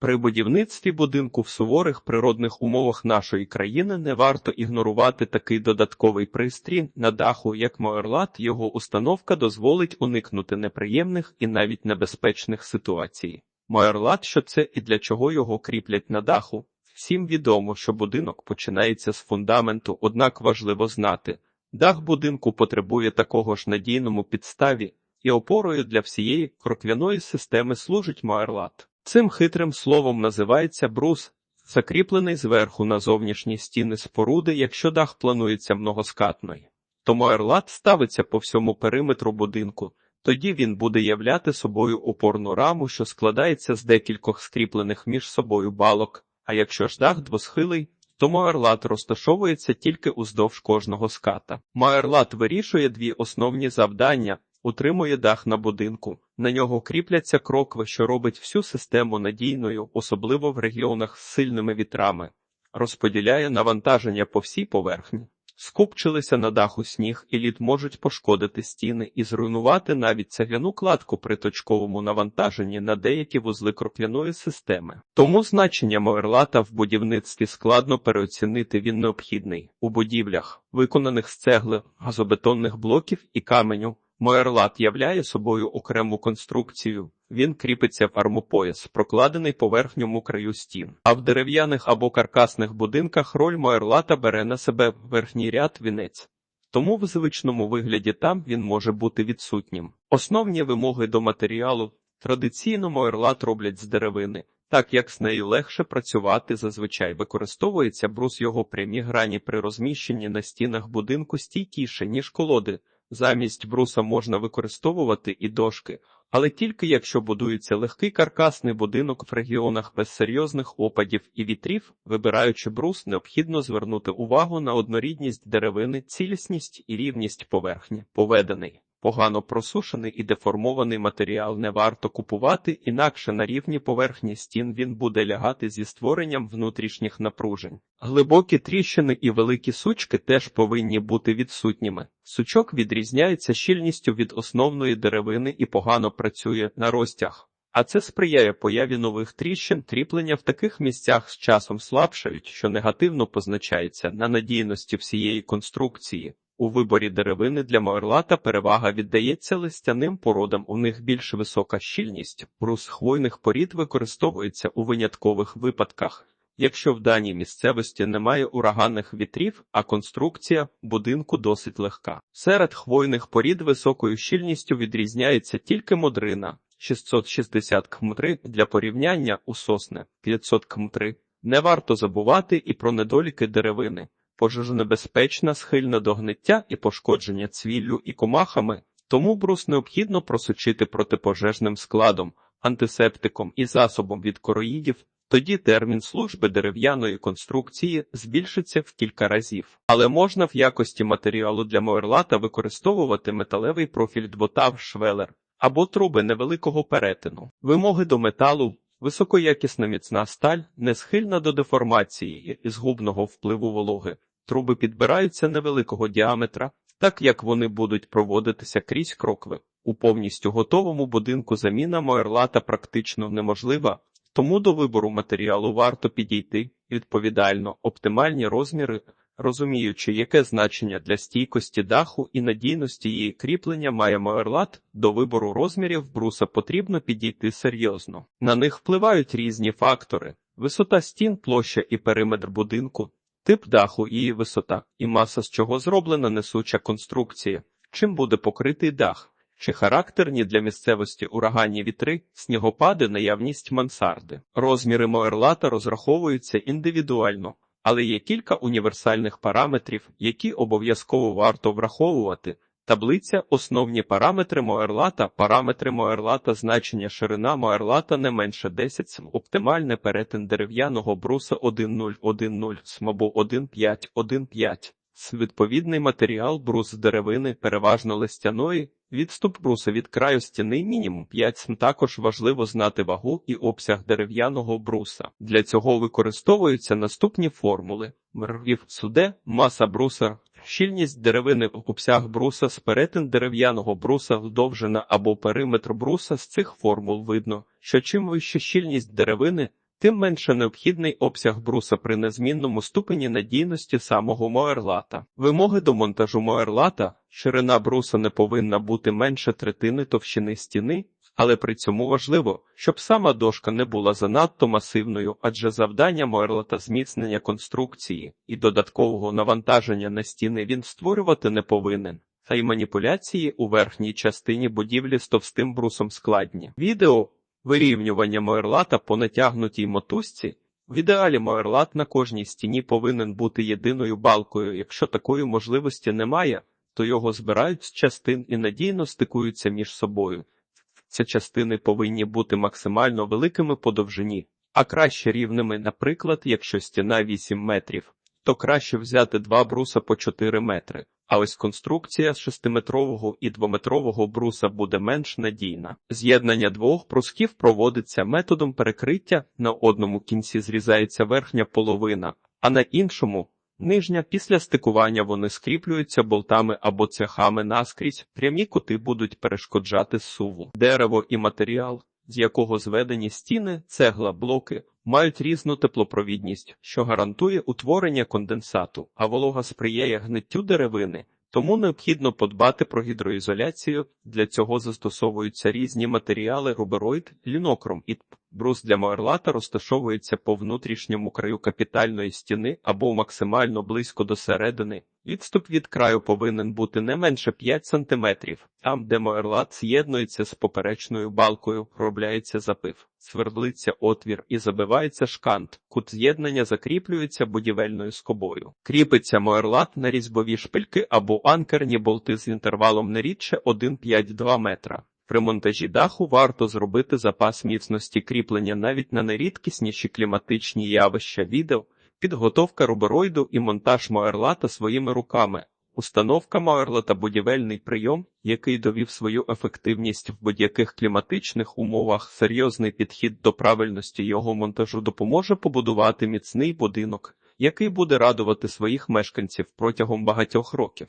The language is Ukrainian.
При будівництві будинку в суворих природних умовах нашої країни не варто ігнорувати такий додатковий пристрій на даху, як Моерлат. Його установка дозволить уникнути неприємних і навіть небезпечних ситуацій. Моерлат, що це і для чого його кріплять на даху. Всім відомо, що будинок починається з фундаменту, однак важливо знати, дах будинку потребує такого ж надійному підставі, і опорою для всієї кроквяної системи служить Моерлат. Цим хитрим словом називається брус, закріплений зверху на зовнішні стіни споруди, якщо дах планується многоскатний. То Моерлат ставиться по всьому периметру будинку, тоді він буде являти собою опорну раму, що складається з декількох скріплених між собою балок, а якщо ж дах двосхилий, то Моерлат розташовується тільки уздовж кожного ската. Моерлат вирішує дві основні завдання. Утримує дах на будинку, на нього кріпляться крокви, що робить всю систему надійною, особливо в регіонах з сильними вітрами, розподіляє навантаження по всій поверхні. Скупчилися на даху сніг і лід можуть пошкодити стіни і зруйнувати навіть цегляну кладку при точковому навантаженні на деякі вузли крокляної системи. Тому значення Моерлата в будівництві складно переоцінити він необхідний у будівлях, виконаних з цегли, газобетонних блоків і каменю. Моерлат являє собою окрему конструкцію. Він кріпиться в армопояс, прокладений по верхньому краю стін. А в дерев'яних або каркасних будинках роль Моерлата бере на себе верхній ряд вінець. Тому в звичному вигляді там він може бути відсутнім. Основні вимоги до матеріалу традиційно Моерлат роблять з деревини. Так як з нею легше працювати, зазвичай використовується брус його прямі грані при розміщенні на стінах будинку стійкіше, ніж колоди. Замість бруса можна використовувати і дошки, але тільки якщо будується легкий каркасний будинок в регіонах без серйозних опадів і вітрів, вибираючи брус, необхідно звернути увагу на однорідність деревини, цілісність і рівність поверхні, поведений. Погано просушений і деформований матеріал не варто купувати, інакше на рівні поверхні стін він буде лягати зі створенням внутрішніх напружень. Глибокі тріщини і великі сучки теж повинні бути відсутніми. Сучок відрізняється щільністю від основної деревини і погано працює на розтяг. А це сприяє появі нових тріщин, тріплення в таких місцях з часом слабшають, що негативно позначається на надійності всієї конструкції. У виборі деревини для моерлата перевага віддається листяним породам, у них більш висока щільність. Брус хвойних порід використовується у виняткових випадках. Якщо в даній місцевості немає ураганних вітрів, а конструкція будинку досить легка. Серед хвойних порід високою щільністю відрізняється тільки модрина 660 км3 для порівняння у сосни 500 км3. Не варто забувати і про недоліки деревини пожежонебезпечна, схильна до гниття і пошкодження цвіллю і комахами, тому брус необхідно просочити протипожежним складом, антисептиком і засобом від короїдів. Тоді термін служби дерев'яної конструкції збільшиться в кілька разів, але можна в якості матеріалу для моерлата використовувати металевий профіль двотав швелер або труби невеликого перетину. Вимоги до металу високоякісна міцна сталь, не схильна до деформації і згубного впливу вологи. Труби підбираються невеликого діаметра, так як вони будуть проводитися крізь крокви. У повністю готовому будинку заміна моерлата практично неможлива, тому до вибору матеріалу варто підійти відповідально оптимальні розміри, розуміючи, яке значення для стійкості даху і надійності її кріплення має моерлат, до вибору розмірів бруса потрібно підійти серйозно. На них впливають різні фактори: висота стін, площа і периметр будинку. Тип даху, її висота і маса, з чого зроблена несуча конструкція, чим буде покритий дах, чи характерні для місцевості ураганні вітри, снігопади, наявність мансарди. Розміри моерлата розраховуються індивідуально, але є кілька універсальних параметрів, які обов'язково варто враховувати. Таблиця основні параметри Моерлата, параметри Моерлата, значення ширина Моерлата не менше 10 см, оптимальний перетин дерев'яного бруса 1.0.1.0 см або 1.5.1.5 Відповідний матеріал брус деревини, переважно листяної, відступ бруса від краю стіни мінімум 5 см. Також важливо знати вагу і обсяг дерев'яного бруса. Для цього використовуються наступні формули: Мрвів суде, маса бруса, щільність деревини в обсяг бруса з перетин дерев'яного бруса вдовжена або периметр бруса з цих формул видно, що чим вища щільність деревини, тим менше необхідний обсяг бруса при незмінному ступені надійності самого моерлата. Вимоги до монтажу моерлата ширина бруса не повинна бути менше третини товщини стіни, але при цьому важливо, щоб сама дошка не була занадто масивною, адже завдання моерлата зміцнення конструкції і додаткового навантаження на стіни він створювати не повинен. Та й маніпуляції у верхній частині будівлі з товстим брусом складні. Відео вирівнювання моерлата по натягнутій мотузці. В ідеалі моерлат на кожній стіні повинен бути єдиною балкою. Якщо такої можливості немає, то його збирають з частин і надійно стикуються між собою. Ці частини повинні бути максимально великими по довжині, а краще рівними, наприклад, якщо стіна 8 метрів, то краще взяти два бруса по 4 метри. А ось конструкція з 6-метрового і 2-метрового бруса буде менш надійна. З'єднання двох брусків проводиться методом перекриття, на одному кінці зрізається верхня половина, а на іншому нижня. Після стикування вони скріплюються болтами або цехами наскрізь, прямі кути будуть перешкоджати суву. Дерево і матеріал, з якого зведені стіни, цегла, блоки, мають різну теплопровідність, що гарантує утворення конденсату, а волога сприяє гниттю деревини. Тому необхідно подбати про гідроізоляцію. Для цього застосовуються різні матеріали рубероїд, лінокром і брус для моерлата розташовується по внутрішньому краю капітальної стіни або максимально близько до середини. Відступ від краю повинен бути не менше 5 см. Там, де моерлат з'єднується з поперечною балкою, робляється запив, свердлиться отвір і забивається шкант. Кут з'єднання закріплюється будівельною скобою. Кріпиться моерлат на різьбові шпильки або анкерні болти з інтервалом не рідше 1,5-2 метра. При монтажі даху варто зробити запас міцності кріплення навіть на найрідкісніші кліматичні явища відео, підготовка рубероїду і монтаж моерлата своїми руками. Установка Моерлата – будівельний прийом, який довів свою ефективність в будь-яких кліматичних умовах. Серйозний підхід до правильності його монтажу допоможе побудувати міцний будинок, який буде радувати своїх мешканців протягом багатьох років.